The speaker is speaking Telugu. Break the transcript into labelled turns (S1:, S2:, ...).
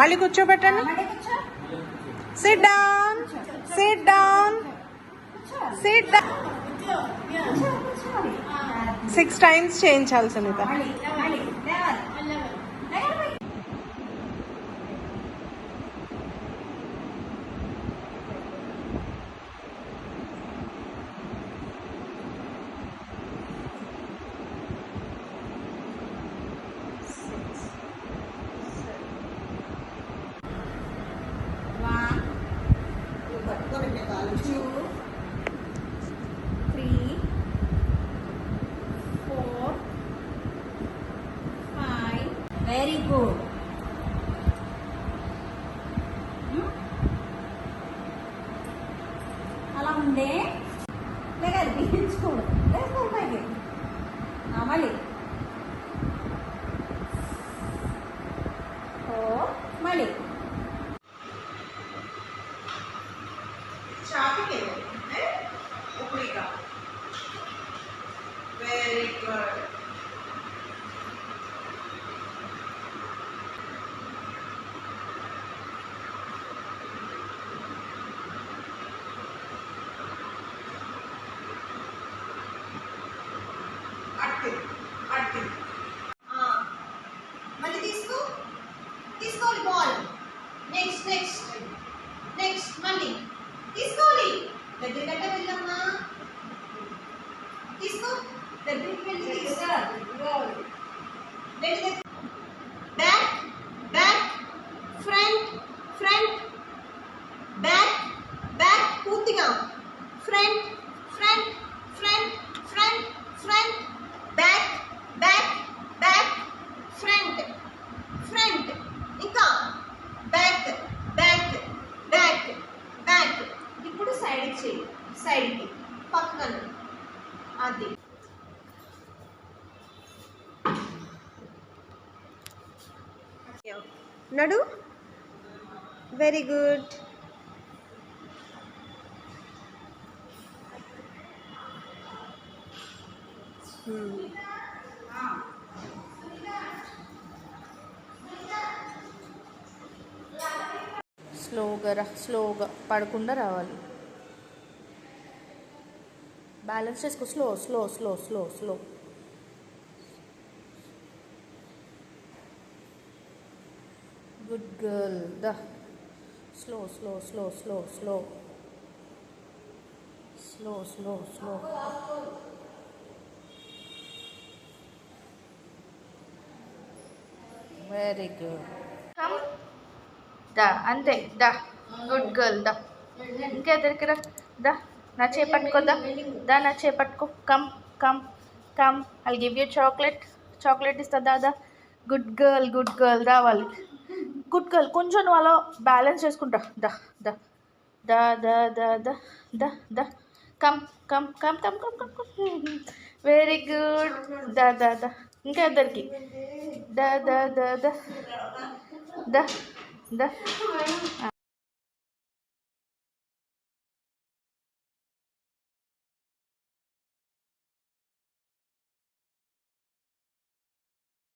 S1: మళ్ళీ కూర్చోబెట్టండి. Sit
S2: down
S1: sit down
S2: sit down
S1: six times చేయించాలి సునీత.
S2: Very good hmm? అలా ఉందే లేదు బిగించుకోడు వేసుకోండి పైకి. మళ్ళీ. ఓ మళ్ళీ షాపింగ్ ఇప్పుడు ఇక వెరీ గుడ్ మళ్ళీ తీసుకోవాలి దగ్గర దగ్గర వెళ్ళమ్మా తీసుకో దగ్గరికి వెళ్ళి తీసుకో
S1: నడు. వెరీ గుడ్ స్లోగా రా స్లోగా పడకుండా రావాలి. బ్యాలెన్స్ చేసుకో. Slow slow slow slow slow good girl the slow slow slow slow slow slow slow slow very good come దా అంతే ద గుడ్ గర్ల్ ద ఇంకా దగ్గర. దా నా చేపట్టుకో దా దా నా చేపట్టుకో come come come I give you chocolate chocolate ఇస్తా దాదా గుడ్ గర్ల్ గుడ్ గర్ల్ దా వాళ్ళకి గుడ్ గర్ల్ కొంచెం నువ్వు అలా బ్యాలెన్స్ చేసుకుంటా. ద ద. ద ద ద ద ద the. Come come come come come come come very good the ద ద. ఇంకా ఇద్దరికి. ద ద ద ద. ద ద.